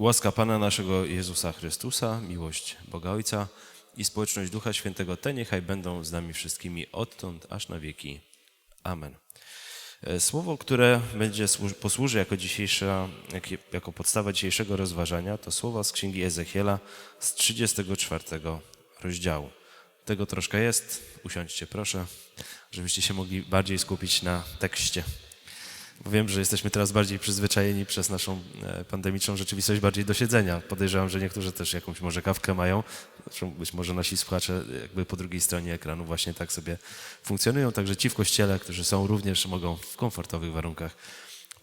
Łaska Pana naszego Jezusa Chrystusa, miłość Boga Ojca i społeczność Ducha Świętego, te niechaj będą z nami wszystkimi odtąd aż na wieki. Amen. E, Słowo, które będzie słu- posłuży jako, dzisiejsza, jak- jako podstawa dzisiejszego rozważania, to słowa z Księgi Ezechiela z 34 rozdziału. Tego troszkę jest. Usiądźcie proszę, żebyście się mogli bardziej skupić na tekście. Bo wiem, że jesteśmy teraz bardziej przyzwyczajeni przez naszą e, pandemiczną rzeczywistość bardziej do siedzenia. Podejrzewam, że niektórzy też jakąś może kawkę mają. Być może nasi słuchacze jakby po drugiej stronie ekranu właśnie tak sobie funkcjonują. Także ci w kościele, którzy są również mogą w komfortowych warunkach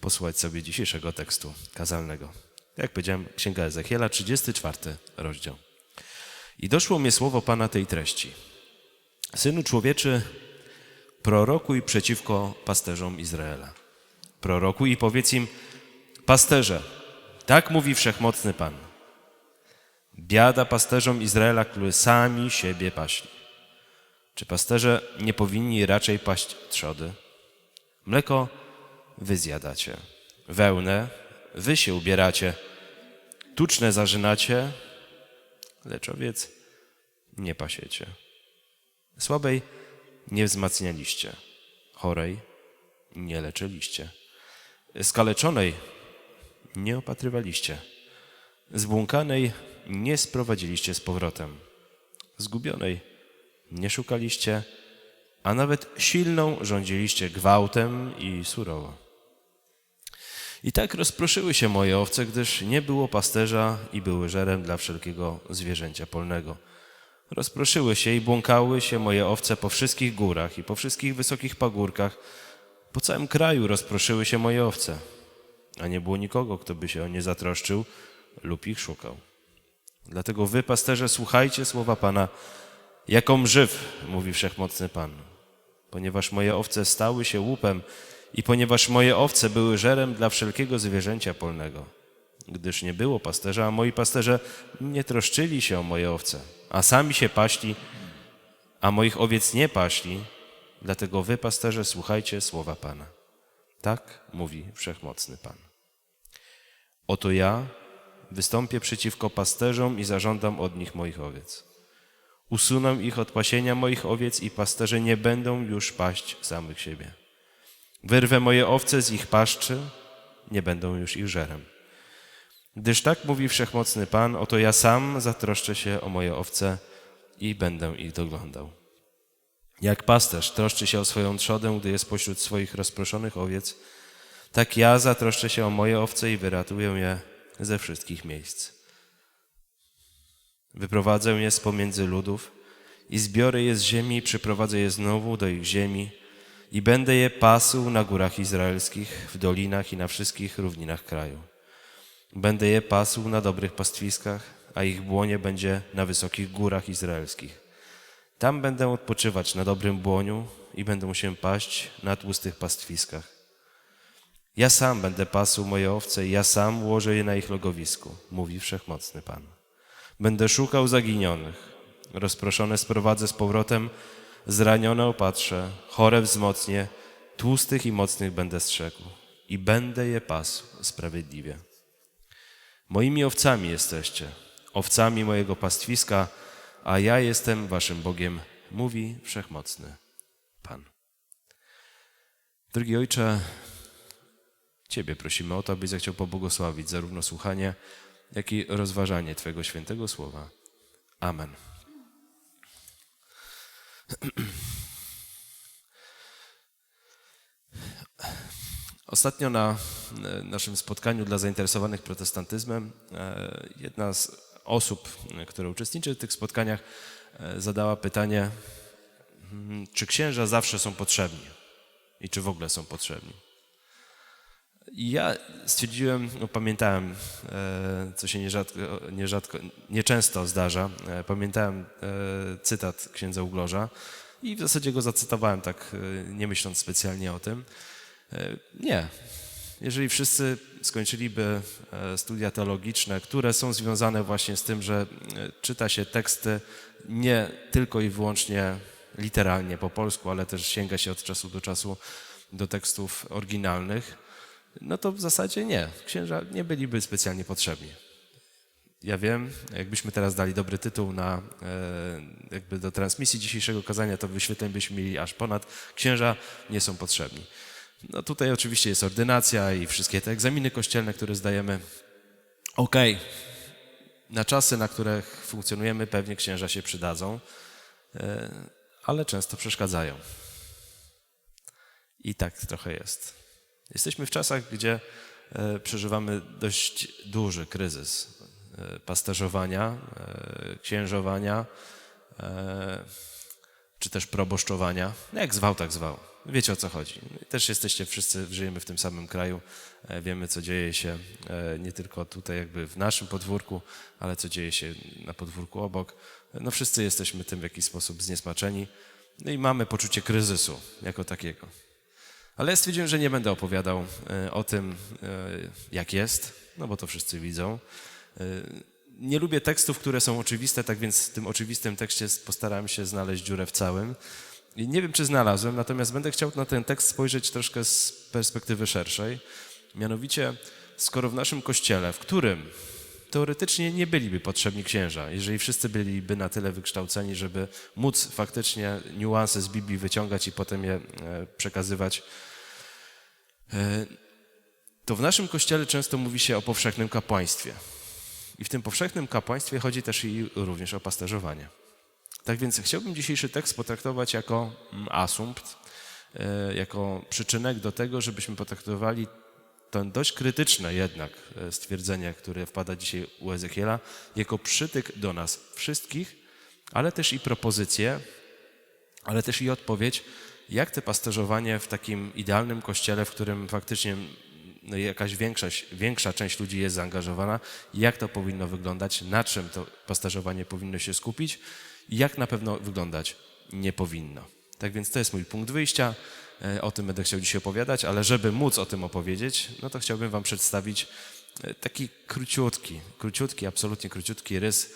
posłuchać sobie dzisiejszego tekstu kazalnego. Jak powiedziałem, Księga Ezechiela, 34 rozdział. I doszło mnie słowo Pana tej treści. Synu człowieczy, prorokuj przeciwko pasterzom Izraela. Prorokuj i powiedz im, pasterze, tak mówi wszechmocny Pan. Biada pasterzom Izraela, którzy sami siebie paśli. Czy pasterze nie powinni raczej paść trzody? Mleko wy zjadacie, wełnę wy się ubieracie, tuczne zarzynacie, lecz owiec nie pasiecie. Słabej nie wzmacnialiście, chorej nie leczyliście, skaleczonej nie opatrywaliście, zbłąkanej nie sprowadziliście z powrotem, zgubionej nie szukaliście, a nawet silną rządziliście gwałtem i surowo. I tak rozproszyły się moje owce, gdyż nie było pasterza i były żerem dla wszelkiego zwierzęcia polnego. Rozproszyły się i błąkały się moje owce po wszystkich górach i po wszystkich wysokich pagórkach. Po całym kraju rozproszyły się moje owce, a nie było nikogo, kto by się o nie zatroszczył lub ich szukał. Dlatego wy, pasterze, słuchajcie słowa Pana, jaką żyw, mówi wszechmocny Pan. Ponieważ moje owce stały się łupem i ponieważ moje owce były żerem dla wszelkiego zwierzęcia polnego. Gdyż nie było pasterza, a moi pasterze nie troszczyli się o moje owce, a sami się paśli, a moich owiec nie paśli, dlatego wy, pasterze, słuchajcie słowa Pana. Tak mówi wszechmocny Pan. Oto ja wystąpię przeciwko pasterzom i zażądam od nich moich owiec. Usunę ich od pasienia moich owiec i pasterze nie będą już paść samych siebie. Wyrwę moje owce z ich paszczy, nie będą już ich żerem. Gdyż tak mówi wszechmocny Pan, oto ja sam zatroszczę się o moje owce i będę ich doglądał. Jak pasterz troszczy się o swoją trzodę, gdy jest pośród swoich rozproszonych owiec, tak ja zatroszczę się o moje owce i wyratuję je ze wszystkich miejsc. Wyprowadzę je z pomiędzy ludów i zbiorę je z ziemi i przyprowadzę je znowu do ich ziemi i będę je pasł na górach izraelskich, w dolinach i na wszystkich równinach kraju. Będę je pasł na dobrych pastwiskach, a ich błonie będzie na wysokich górach izraelskich. Tam będę odpoczywać na dobrym błoniu i będę się paść na tłustych pastwiskach. Ja sam będę pasł moje owce i ja sam ułożę je na ich logowisku, mówi wszechmocny Pan. Będę szukał zaginionych, rozproszone sprowadzę z powrotem, zranione opatrzę, chore wzmocnię, tłustych i mocnych będę strzegł i będę je pasł sprawiedliwie. Moimi owcami jesteście, owcami mojego pastwiska, a ja jestem waszym Bogiem, mówi wszechmocny Pan. Drogi Ojcze, Ciebie prosimy o to, abyś zechciał pobłogosławić zarówno słuchanie, jak i rozważanie Twojego świętego słowa. Amen. Ostatnio na naszym spotkaniu dla zainteresowanych protestantyzmem e, jedna z osób, które uczestniczy w tych spotkaniach, e, zadała pytanie, mm, czy księża zawsze są potrzebni i czy w ogóle są potrzebni. I ja stwierdziłem, no pamiętałem, e, co się nierzadko, nierzadko, nieczęsto zdarza, e, pamiętałem cytat księdza Ugloża i w zasadzie go zacytowałem tak, nie myśląc specjalnie o tym. Nie. Jeżeli wszyscy skończyliby e, studia teologiczne, które są związane właśnie z tym, że e, czyta się teksty nie tylko i wyłącznie literalnie po polsku, ale też sięga się od czasu do czasu do tekstów oryginalnych, no to w zasadzie nie. Księża nie byliby specjalnie potrzebni. Ja wiem, jakbyśmy teraz dali dobry tytuł na, e, jakby do transmisji dzisiejszego kazania, to wyświetleń byśmy mieli aż ponad. Księża nie są potrzebni. No tutaj oczywiście jest ordynacja i wszystkie te egzaminy kościelne, które zdajemy. Okej, na czasy, na których funkcjonujemy, pewnie księża się przydadzą, e, ale często przeszkadzają. I tak trochę jest. Jesteśmy w czasach, gdzie e, przeżywamy dość duży kryzys e, pasterzowania, księżowania, czy też proboszczowania. No Jak zwał, tak zwał. Wiecie o co chodzi. Też jesteście wszyscy, żyjemy w tym samym kraju, e, wiemy co dzieje się e, nie tylko tutaj jakby w naszym podwórku, ale co dzieje się na podwórku obok. No wszyscy jesteśmy tym w jakiś sposób zniesmaczeni no i mamy poczucie kryzysu jako takiego. Ale ja stwierdziłem, że nie będę opowiadał e, o tym, e, jak jest, no bo to wszyscy widzą. Nie lubię tekstów, które są oczywiste, tak więc w tym oczywistym tekście postarałem się znaleźć dziurę w całym. I nie wiem, czy znalazłem, natomiast będę chciał na ten tekst spojrzeć troszkę z perspektywy szerszej. Mianowicie, skoro w naszym kościele, w którym teoretycznie nie byliby potrzebni księża, jeżeli wszyscy byliby na tyle wykształceni, żeby móc faktycznie niuanse z Biblii wyciągać i potem je e, przekazywać, e, to w naszym kościele często mówi się o powszechnym kapłaństwie. I w tym powszechnym kapłaństwie chodzi też i również o pasterzowanie. Tak więc chciałbym dzisiejszy tekst potraktować jako mm, asumpt, e, jako przyczynek do tego, żebyśmy potraktowali to dość krytyczne jednak e, stwierdzenie, które wpada dzisiaj u Ezechiela, jako przytyk do nas wszystkich, ale też i propozycję, ale też i odpowiedź, jak te pasterzowanie w takim idealnym kościele, w którym faktycznie jakaś większość, większa część ludzi jest zaangażowana, jak to powinno wyglądać, na czym to pasterzowanie powinno się skupić i jak na pewno wyglądać nie powinno. Tak więc to jest mój punkt wyjścia. E, O tym będę chciał dzisiaj opowiadać, ale żeby móc o tym opowiedzieć, no to chciałbym Wam przedstawić e, taki króciutki, króciutki, absolutnie króciutki rys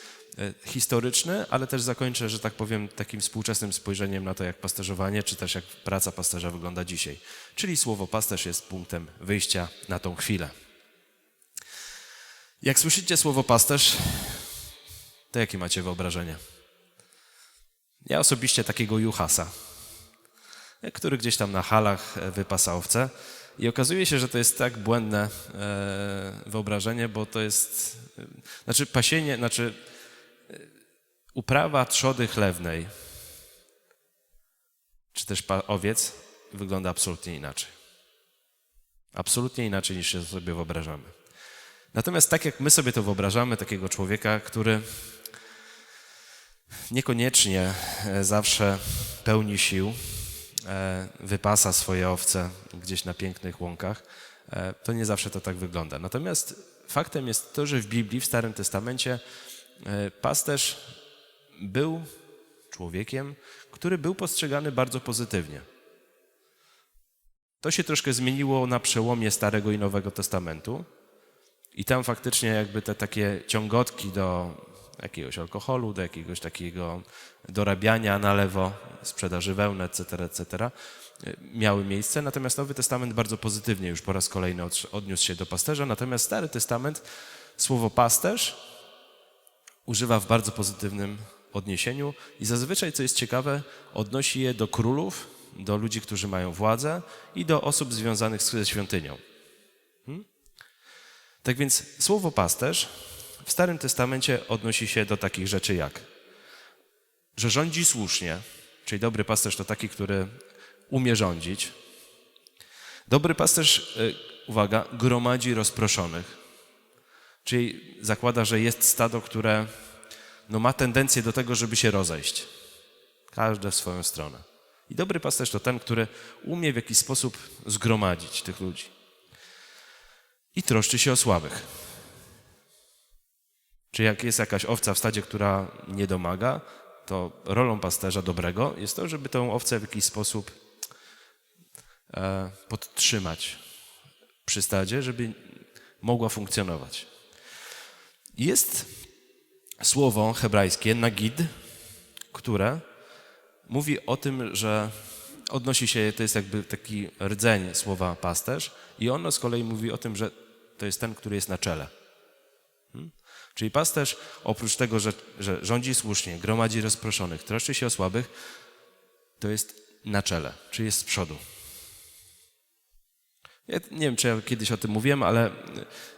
historyczny, ale też zakończę, że tak powiem, takim współczesnym spojrzeniem na to, jak pasterzowanie, czy też jak praca pasterza wygląda dzisiaj. Czyli słowo pasterz jest punktem wyjścia na tą chwilę. Jak słyszycie słowo pasterz, to jakie macie wyobrażenie? Ja osobiście takiego juchasa, który gdzieś tam na halach e, wypasa owce. I okazuje się, że to jest tak błędne e, wyobrażenie, bo to jest, e, znaczy pasienie, znaczy e, uprawa trzody chlewnej, czy też owiec wygląda absolutnie inaczej. Absolutnie inaczej niż się sobie wyobrażamy. Natomiast tak jak my sobie to wyobrażamy, takiego człowieka, który niekoniecznie e, zawsze pełni sił, e, wypasa swoje owce gdzieś na pięknych łąkach, e, to nie zawsze to tak wygląda. Natomiast faktem jest to, że w Biblii, w Starym Testamencie, pasterz był człowiekiem, który był postrzegany bardzo pozytywnie. To się troszkę zmieniło na przełomie Starego i Nowego Testamentu. I tam faktycznie jakby te takie ciągotki do jakiegoś alkoholu, do jakiegoś takiego dorabiania na lewo, sprzedaży wełny, etc., etc., miały miejsce. Natomiast Nowy Testament bardzo pozytywnie już po raz kolejny od- odniósł się do pasterza. Natomiast Stary Testament słowo pasterz używa w bardzo pozytywnym odniesieniu i zazwyczaj, co jest ciekawe, odnosi je do królów, do ludzi, którzy mają władzę i do osób związanych ze świątynią. Hmm? Tak więc słowo pasterz w Starym Testamencie odnosi się do takich rzeczy jak, że rządzi słusznie, czyli dobry pasterz to taki, który umie rządzić. Dobry pasterz, y, uwaga, gromadzi rozproszonych, czyli zakłada, że jest stado, które no, ma tendencję do tego, żeby się rozejść. Każde w swoją stronę. I dobry pasterz to ten, który umie w jakiś sposób zgromadzić tych ludzi. I troszczy się o słabych. Czy jak jest jakaś owca w stadzie, która nie domaga, to rolą pasterza dobrego jest to, żeby tę owcę w jakiś sposób e, podtrzymać przy stadzie, żeby mogła funkcjonować. Jest słowo hebrajskie nagid, które mówi o tym, że odnosi się, to jest jakby taki rdzeń słowa pasterz i ono z kolei mówi o tym, że to jest ten, który jest na czele. Hmm? Czyli pasterz oprócz tego, że, że rządzi słusznie, gromadzi rozproszonych, troszczy się o słabych, to jest na czele, czyli jest z przodu. Ja nie wiem, czy ja kiedyś o tym mówiłem, ale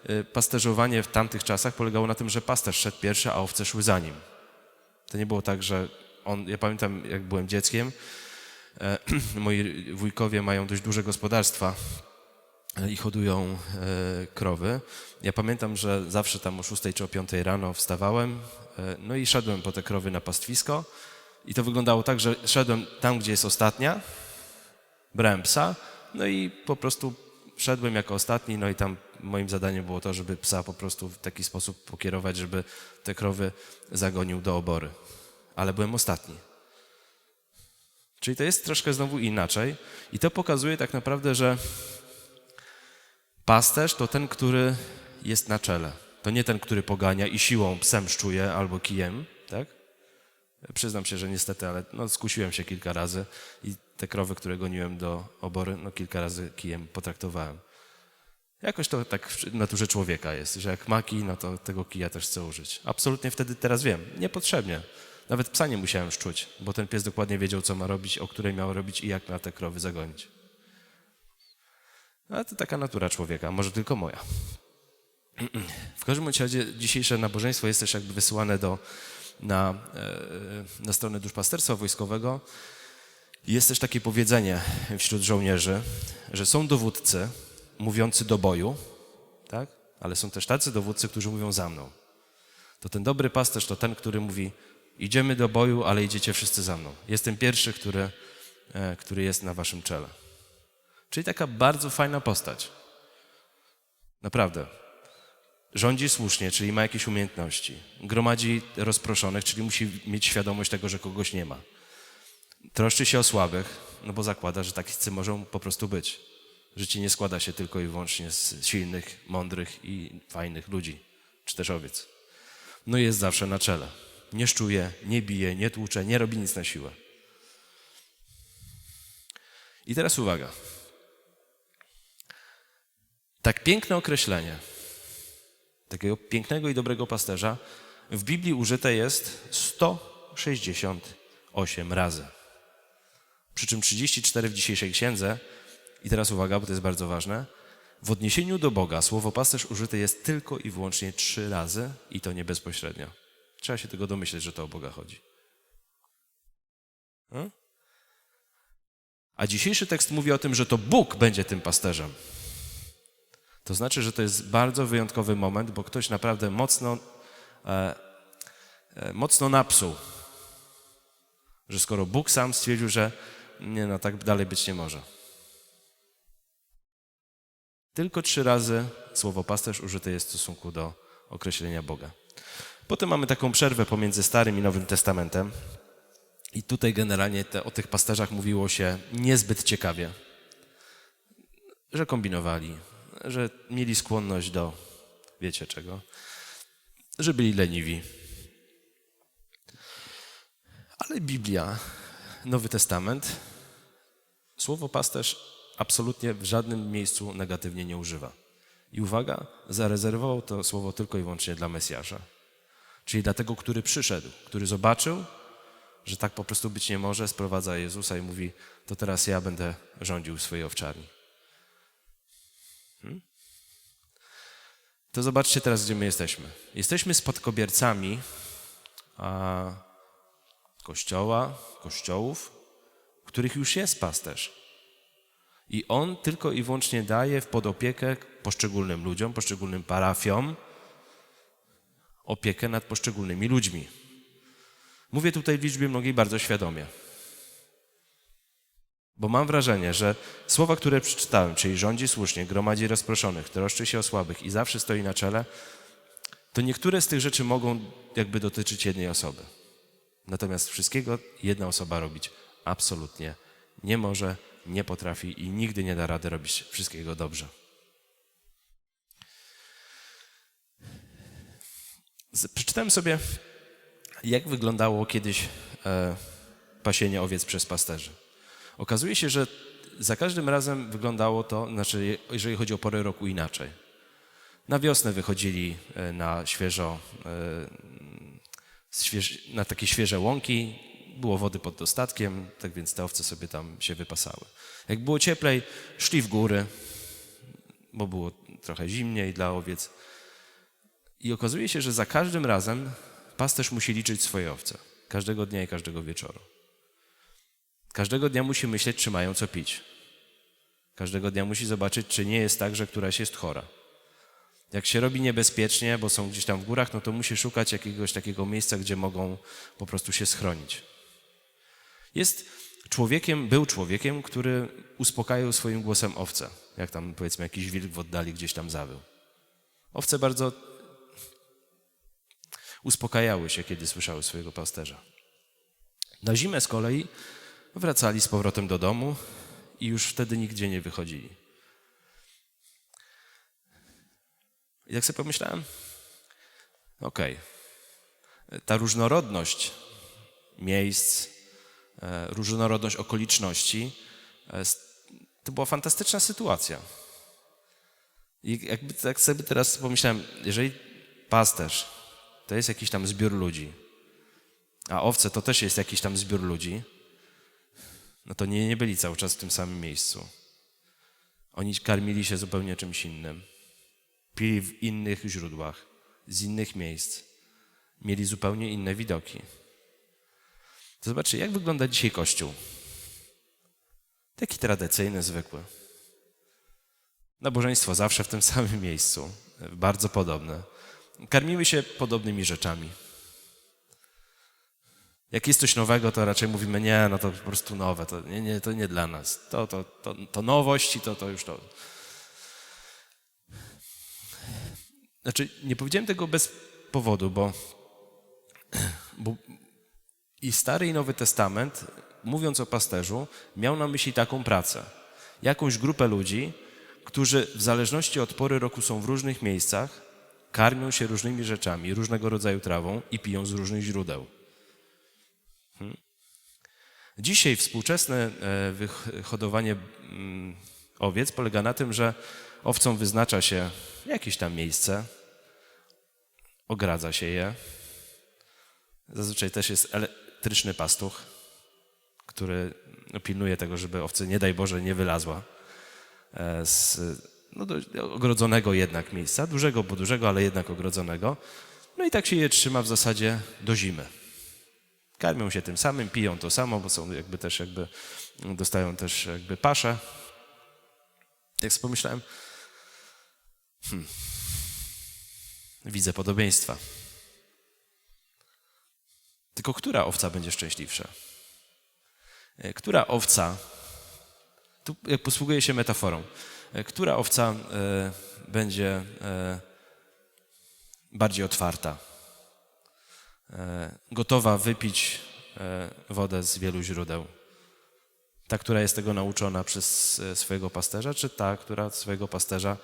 y, pasterzowanie w tamtych czasach polegało na tym, że pasterz szedł pierwszy, a owce szły za nim. To nie było tak, że on, ja pamiętam jak byłem dzieckiem, e, moi wujkowie mają dość duże gospodarstwa i hodują e, krowy. Ja pamiętam, że zawsze tam o 6 czy o 5 rano wstawałem, e, no i szedłem po te krowy na pastwisko i to wyglądało tak, że szedłem tam, gdzie jest ostatnia, brałem psa, no i po prostu szedłem jako ostatni, no i tam moim zadaniem było to, żeby psa po prostu w taki sposób pokierować, żeby te krowy zagonił do obory. Ale byłem ostatni. Czyli to jest troszkę znowu inaczej i to pokazuje tak naprawdę, że pasterz to ten, który jest na czele. To nie ten, który pogania i siłą psem szczuje albo kijem, tak? Przyznam się, że niestety, ale no, skusiłem się kilka razy i te krowy, które goniłem do obory, no kilka razy kijem potraktowałem. Jakoś to tak w naturze człowieka jest, że jak ma kij, no to tego kija też chce użyć. Absolutnie wtedy teraz wiem, niepotrzebnie. Nawet psa nie musiałem szczuć, bo ten pies dokładnie wiedział, co ma robić, o której miał robić i jak ma te krowy zagonić. Ale to taka natura człowieka, może tylko moja. W każdym razie dzisiejsze nabożeństwo jest też jakby wysyłane do, na, e, na stronę duszpasterstwa wojskowego. Jest też takie powiedzenie wśród żołnierzy, że są dowódcy mówiący do boju, tak? ale są też tacy dowódcy, którzy mówią za mną. To ten dobry pasterz to ten, który mówi idziemy do boju, ale idziecie wszyscy za mną. Jestem pierwszy, który, e, który jest na waszym czele. Czyli taka bardzo fajna postać. Naprawdę. Rządzi słusznie, czyli ma jakieś umiejętności. Gromadzi rozproszonych, czyli musi mieć świadomość tego, że kogoś nie ma. Troszczy się o słabych, no bo zakłada, że tacy mogą po prostu być. Życie nie składa się tylko i wyłącznie z silnych, mądrych i fajnych ludzi, czy też owiec. No i jest zawsze na czele. Nie szczuje, nie bije, nie tłucze, nie robi nic na siłę. I teraz uwaga. Tak piękne określenie takiego pięknego i dobrego pasterza w Biblii użyte jest 168 razy. Przy czym 34 w dzisiejszej księdze, i teraz uwaga, bo to jest bardzo ważne, w odniesieniu do Boga słowo pasterz użyte jest tylko i wyłącznie trzy razy i to nie bezpośrednio. Trzeba się tego domyśleć, że to o Boga chodzi. Hmm? A dzisiejszy tekst mówi o tym, że to Bóg będzie tym pasterzem. To znaczy, że to jest bardzo wyjątkowy moment, bo ktoś naprawdę mocno, e, e, mocno napsuł. Że skoro Bóg sam stwierdził, że nie, no tak dalej być nie może. Tylko trzy razy słowo pasterz użyte jest w stosunku do określenia Boga. Potem mamy taką przerwę pomiędzy Starym i Nowym Testamentem. I tutaj generalnie te, o tych pasterzach mówiło się niezbyt ciekawie. Że kombinowali, że mieli skłonność do wiecie czego, że byli leniwi. Ale Biblia, Nowy Testament, słowo pasterz absolutnie w żadnym miejscu negatywnie nie używa. I uwaga, zarezerwował to słowo tylko i wyłącznie dla Mesjasza. Czyli dla tego, który przyszedł, który zobaczył, że tak po prostu być nie może, sprowadza Jezusa i mówi, to teraz ja będę rządził swojej owczarni. Hmm? To zobaczcie teraz, gdzie my jesteśmy. Jesteśmy spadkobiercami a, kościoła, kościołów, których już jest pasterz. I on tylko i wyłącznie daje w podopiekę poszczególnym ludziom, poszczególnym parafiom opiekę nad poszczególnymi ludźmi. Mówię tutaj w liczbie mnogiej bardzo świadomie. Bo mam wrażenie, że słowa, które przeczytałem, czyli rządzi słusznie, gromadzi rozproszonych, troszczy się o słabych i zawsze stoi na czele, to niektóre z tych rzeczy mogą jakby dotyczyć jednej osoby. Natomiast wszystkiego jedna osoba robić absolutnie nie może, nie potrafi i nigdy nie da rady robić wszystkiego dobrze. Przeczytałem sobie, jak wyglądało kiedyś e, pasienie owiec przez pasterzy. Okazuje się, że za każdym razem wyglądało to, znaczy jeżeli chodzi o porę roku inaczej. Na wiosnę wychodzili e, na świeżo, e, na takie świeże łąki, było wody pod dostatkiem, tak więc te owce sobie tam się wypasały. Jak było cieplej, szli w góry, bo było trochę zimniej dla owiec. I okazuje się, że za każdym razem pasterz musi liczyć swoje owce. Każdego dnia i każdego wieczoru. Każdego dnia musi myśleć, czy mają co pić. Każdego dnia musi zobaczyć, czy nie jest tak, że któraś jest chora. Jak się robi niebezpiecznie, bo są gdzieś tam w górach, no to musi szukać jakiegoś takiego miejsca, gdzie mogą po prostu się schronić. Jest człowiekiem, był człowiekiem, który uspokajał swoim głosem owce, jak tam powiedzmy jakiś wilk w oddali gdzieś tam zawył. Owce bardzo uspokajały się, kiedy słyszały swojego pasterza. Na zimę z kolei wracali z powrotem do domu i już wtedy nigdzie nie wychodzili. I tak sobie pomyślałem, okej, okay. ta różnorodność miejsc, różnorodność okoliczności, e, to była fantastyczna sytuacja. I jakby tak sobie teraz pomyślałem, jeżeli pasterz to jest jakiś tam zbiór ludzi, a owce to też jest jakiś tam zbiór ludzi, no to nie, nie byli cały czas w tym samym miejscu. Oni karmili się zupełnie czymś innym. Pili w innych źródłach, z innych miejsc. Mieli zupełnie inne widoki. To zobaczcie, jak wygląda dzisiaj Kościół. Taki tradycyjny, zwykły. Nabożeństwo zawsze w tym samym miejscu, bardzo podobne. Karmimy się podobnymi rzeczami. Jak jest coś nowego, to raczej mówimy, nie, no to po prostu nowe, to nie, nie, to nie dla nas. To, to, to, to nowość i to, to już to. Znaczy, nie powiedziałem tego bez powodu, bo, bo i Stary i Nowy Testament, mówiąc o pasterzu, miał na myśli taką pracę. Jakąś grupę ludzi, którzy w zależności od pory roku są w różnych miejscach, karmią się różnymi rzeczami, różnego rodzaju trawą i piją z różnych źródeł. Hmm? Dzisiaj współczesne e, hodowanie mm, owiec polega na tym, że owcom wyznacza się jakieś tam miejsce, ogradza się je. Zazwyczaj też jest elektryczny pastuch, który pilnuje tego, żeby owcy, nie daj Boże, nie wylazła e, z no, ogrodzonego jednak miejsca, dużego, bo dużego, ale jednak ogrodzonego. No i tak się je trzyma w zasadzie do zimy. Karmią się tym samym, piją to samo, bo są jakby też jakby, dostają też jakby paszę. Jak pomyślałem, hmm, widzę podobieństwa. Tylko która owca będzie szczęśliwsza? E, która owca, tu jak posługuję się metaforą, e, która owca e, będzie bardziej otwarta, gotowa wypić wodę z wielu źródeł? Ta, która jest tego nauczona przez swojego pasterza, czy ta, która swojego pasterza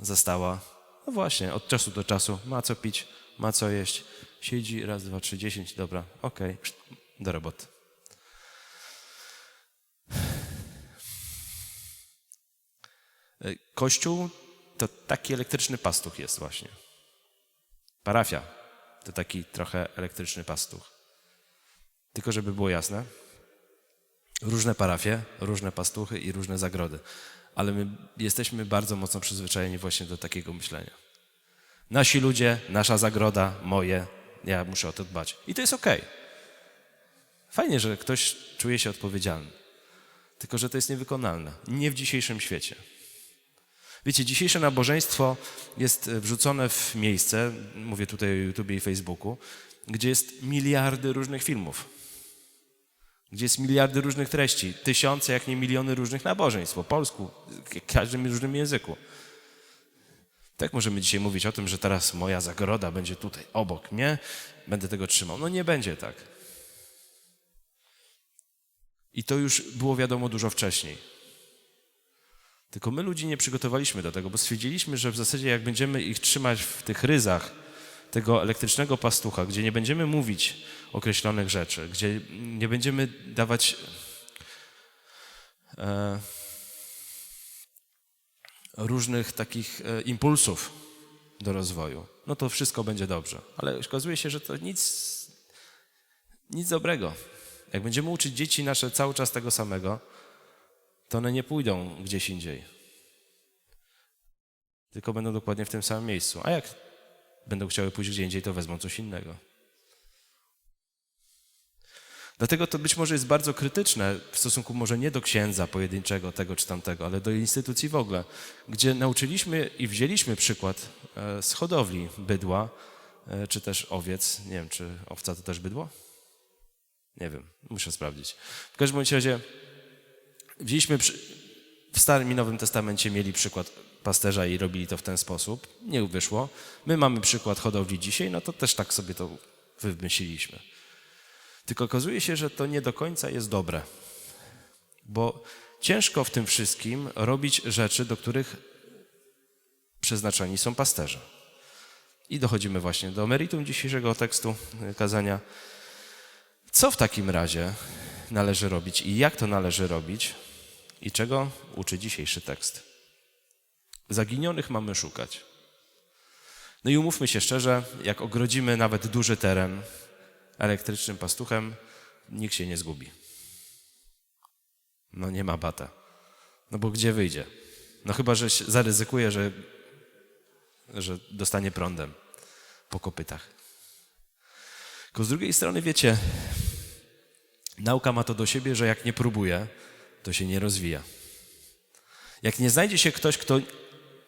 została, no właśnie, od czasu do czasu ma co pić, ma co jeść, siedzi, raz, dwa, trzy, dziesięć, dobra, okej, okay, do roboty. Kościół to taki elektryczny pastuch jest właśnie. Parafia to taki trochę elektryczny pastuch. Tylko żeby było jasne, różne parafie, różne pastuchy i różne zagrody. Ale my jesteśmy bardzo mocno przyzwyczajeni właśnie do takiego myślenia. Nasi ludzie, nasza zagroda, moje, ja muszę o to dbać. I to jest okej. Okay. Fajnie, że ktoś czuje się odpowiedzialny. Tylko, że to jest niewykonalne. Nie w dzisiejszym świecie. Wiecie, dzisiejsze nabożeństwo jest wrzucone w miejsce, mówię tutaj o YouTube i Facebooku, gdzie jest miliardy różnych filmów. Gdzie jest miliardy różnych treści, tysiące, jak nie miliony różnych nabożeństw po polsku, w każdym różnym języku. Tak możemy dzisiaj mówić o tym, że teraz moja zagroda będzie tutaj obok mnie, będę tego trzymał. No nie będzie tak. I to już było wiadomo dużo wcześniej. Tylko my ludzi nie przygotowaliśmy do tego, bo stwierdziliśmy, że w zasadzie jak będziemy ich trzymać w tych ryzach tego elektrycznego pastucha, gdzie nie będziemy mówić określonych rzeczy, gdzie nie będziemy dawać e, różnych takich e, impulsów do rozwoju, no to wszystko będzie dobrze. Ale okazuje się, że to nic, nic dobrego. Jak będziemy uczyć dzieci nasze cały czas tego samego, to one nie pójdą gdzieś indziej. Tylko będą dokładnie w tym samym miejscu. A jak będą chciały pójść gdzie indziej, to wezmą coś innego. Dlatego to być może jest bardzo krytyczne w stosunku może nie do księdza pojedynczego, tego czy tamtego, ale do instytucji w ogóle, gdzie nauczyliśmy i wzięliśmy przykład e, z hodowli bydła, e, czy też owiec. Nie wiem, czy owca to też bydło? Nie wiem, muszę sprawdzić. W każdym razie wzięliśmy przy... w Starym i Nowym Testamencie mieli przykład pasterza i robili to w ten sposób. Nie wyszło. My mamy przykład hodowli dzisiaj, no to też tak sobie to wymyśliliśmy. Tylko okazuje się, że to nie do końca jest dobre, bo ciężko w tym wszystkim robić rzeczy, do których przeznaczeni są pasterze. I dochodzimy właśnie do meritum dzisiejszego tekstu e, kazania. Co w takim razie należy robić i jak to należy robić i czego uczy dzisiejszy tekst? Zaginionych mamy szukać. No i umówmy się szczerze, jak ogrodzimy nawet duży teren, elektrycznym pastuchem, nikt się nie zgubi. No nie ma bata. No bo gdzie wyjdzie? No chyba, że zaryzykuje, że, że dostanie prądem po kopytach. Tylko z drugiej strony, wiecie, nauka ma to do siebie, że jak nie próbuje, to się nie rozwija. Jak nie znajdzie się ktoś, kto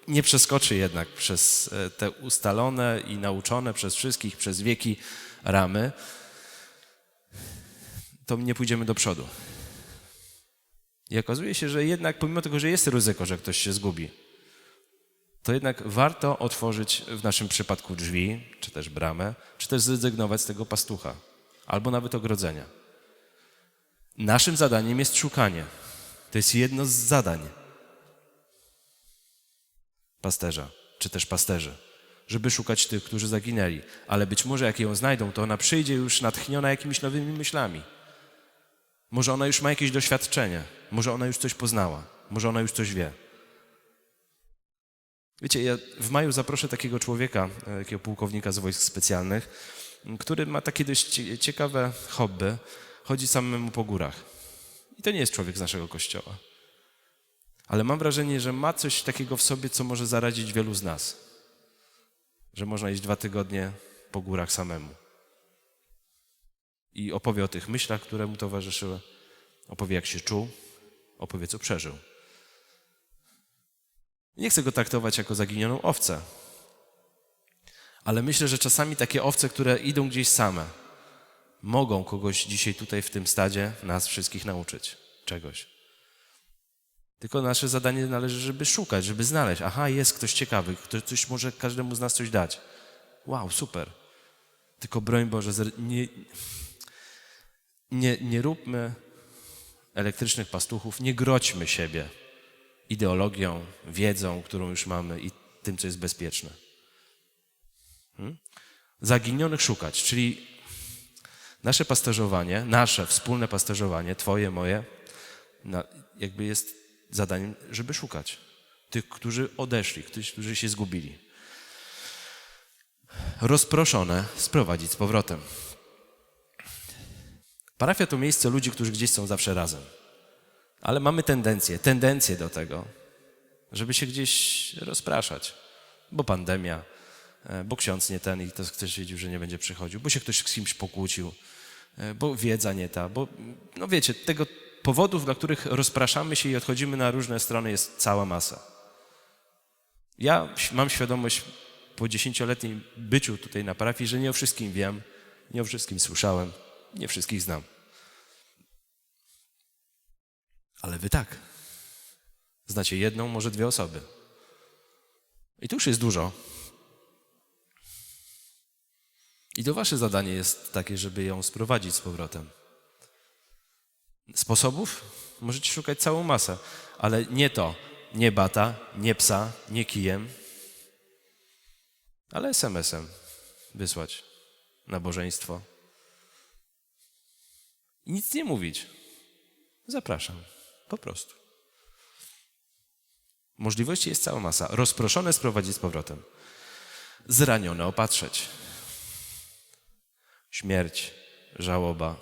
nie przeskoczy jednak przez e, te ustalone i nauczone przez wszystkich przez wieki ramy, to nie pójdziemy do przodu. I okazuje się, że jednak pomimo tego, że jest ryzyko, że ktoś się zgubi, to jednak warto otworzyć w naszym przypadku drzwi, czy też bramę, czy też zrezygnować z tego pastucha, albo nawet ogrodzenia. Naszym zadaniem jest szukanie. To jest jedno z zadań pasterza, czy też pasterzy, żeby szukać tych, którzy zaginęli. Ale być może jak ją znajdą, to ona przyjdzie już natchniona jakimiś nowymi myślami. Może ona już ma jakieś doświadczenie, może ona już coś poznała, może ona już coś wie. Wiecie, ja w maju zaproszę takiego człowieka, e, takiego pułkownika z wojsk specjalnych, który ma takie dość ciekawe hobby. Chodzi samemu po górach. I to nie jest człowiek z naszego kościoła. Ale mam wrażenie, że ma coś takiego w sobie, co może zaradzić wielu z nas. Że można iść dwa tygodnie po górach samemu. I opowie o tych myślach, które mu towarzyszyły. Opowie, jak się czuł. Opowie, co przeżył. Nie chcę go traktować jako zaginioną owcę. Ale myślę, że czasami takie owce, które idą gdzieś same, mogą kogoś dzisiaj tutaj w tym stadzie, nas wszystkich nauczyć czegoś. Tylko nasze zadanie należy, żeby szukać, żeby znaleźć. Aha, jest ktoś ciekawy, ktoś coś może każdemu z nas coś dać. Wow, super. Tylko broń Boże, nie, nie, nie róbmy elektrycznych pastuchów, nie grodźmy siebie ideologią, wiedzą, którą już mamy i tym, co jest bezpieczne. Hmm? Zaginionych szukać, czyli nasze pasterzowanie, nasze wspólne pasterzowanie, Twoje, moje, jakby jest zadaniem, żeby szukać tych, którzy odeszli, tych, którzy się zgubili. Rozproszone sprowadzić z powrotem. Parafia to miejsce ludzi, którzy gdzieś są zawsze razem. Ale mamy tendencję, tendencję do tego, żeby się gdzieś rozpraszać. Bo pandemia, e, bo ksiądz nie ten i to ktoś wiedział, że nie będzie przychodził, bo się ktoś z kimś pokłócił, e, bo wiedza nie ta, bo no wiecie, tego powodów, dla których rozpraszamy się i odchodzimy na różne strony jest cała masa. Ja mam świadomość po dziesięcioletnim byciu tutaj na parafii, że nie o wszystkim wiem, nie o wszystkim słyszałem, nie wszystkich znam. Ale wy tak. Znacie jedną, może dwie osoby. I to już jest dużo. I to wasze zadanie jest takie, żeby ją sprowadzić z powrotem. Sposobów możecie szukać całą masę, ale nie to, nie bata, nie psa, nie kijem, ale SMS-em wysłać nabożeństwo. I nic nie mówić. Zapraszam. Po prostu. Możliwości jest cała masa. Rozproszone sprowadzić z powrotem. Zranione opatrzeć. Śmierć, żałoba,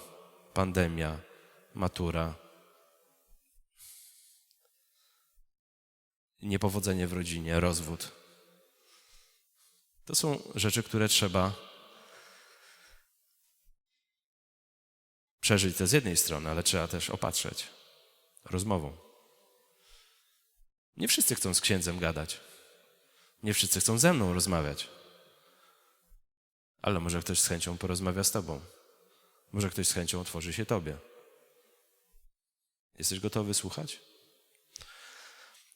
pandemia, matura, niepowodzenie w rodzinie, rozwód. To są rzeczy, które trzeba przeżyć to z jednej strony, ale trzeba też opatrzeć rozmową. Nie wszyscy chcą z księdzem gadać. Nie wszyscy chcą ze mną rozmawiać. Ale może ktoś z chęcią porozmawia z tobą. Może ktoś z chęcią otworzy się tobie. Jesteś gotowy słuchać?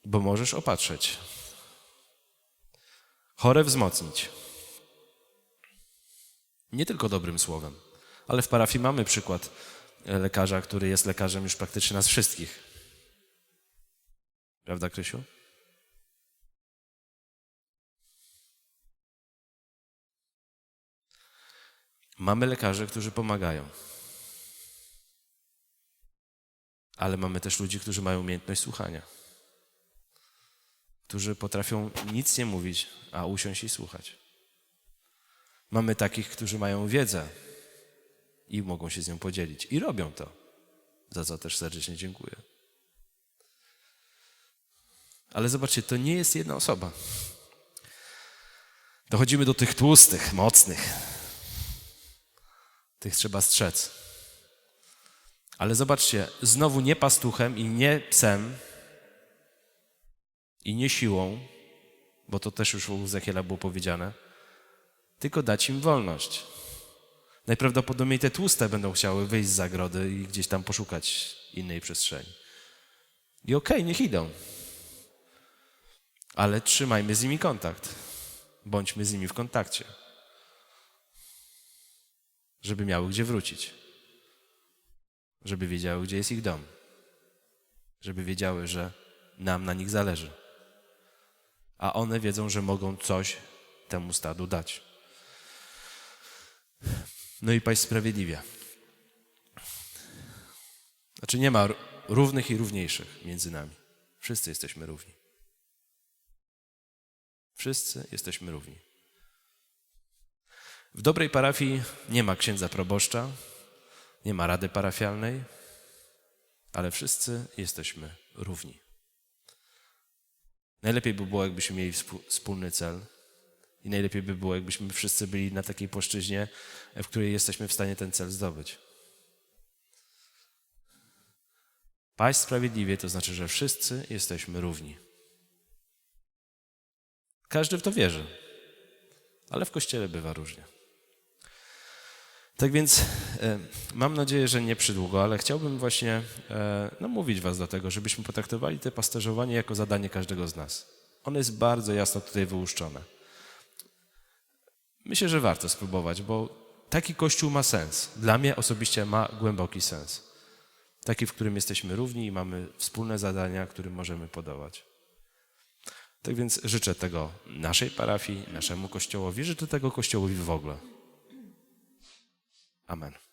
Bo możesz opatrzeć. Chore wzmocnić. Nie tylko dobrym słowem, ale w parafii mamy przykład lekarza, który jest lekarzem już praktycznie nas wszystkich. Prawda, Krysiu? Mamy lekarzy, którzy pomagają. Ale mamy też ludzi, którzy mają umiejętność słuchania. Którzy potrafią nic nie mówić, a usiąść i słuchać. Mamy takich, którzy mają wiedzę i mogą się z nią podzielić. I robią to. Za co też serdecznie dziękuję. Ale zobaczcie, to nie jest jedna osoba. Dochodzimy do tych tłustych, mocnych. Tych trzeba strzec. Ale zobaczcie, znowu nie pastuchem i nie psem i nie siłą, bo to też już u Ezechiela było powiedziane, tylko dać im wolność. Najprawdopodobniej te tłuste będą chciały wyjść z zagrody i gdzieś tam poszukać innej przestrzeni. I okej, okay, niech idą. Ale trzymajmy z nimi kontakt. Bądźmy z nimi w kontakcie. Żeby miały gdzie wrócić. Żeby wiedziały, gdzie jest ich dom. Żeby wiedziały, że nam na nich zależy. A one wiedzą, że mogą coś temu stadu dać. No i Paść sprawiedliwie. Znaczy nie ma równych i równiejszych między nami. Wszyscy jesteśmy równi. Wszyscy jesteśmy równi. W dobrej parafii nie ma księdza proboszcza, nie ma rady parafialnej, ale wszyscy jesteśmy równi. Najlepiej by było, jakbyśmy mieli wspólny cel, i najlepiej by było, jakbyśmy wszyscy byli na takiej płaszczyźnie, w której jesteśmy w stanie ten cel zdobyć. Paść sprawiedliwie to znaczy, że wszyscy jesteśmy równi. Każdy w to wierzy, ale w kościele bywa różnie. Tak więc e, mam nadzieję, że nie przydługo, ale chciałbym właśnie e, namówić Was do tego, żebyśmy potraktowali te pasterzowanie jako zadanie każdego z nas. Ono jest bardzo jasno tutaj wyłuszczone. Myślę, że warto spróbować, bo taki kościół ma sens. Dla mnie osobiście ma głęboki sens. Taki, w którym jesteśmy równi i mamy wspólne zadania, którym możemy podołać. Tak więc życzę tego naszej parafii, naszemu kościołowi, życzę tego kościołowi w ogóle. Amen.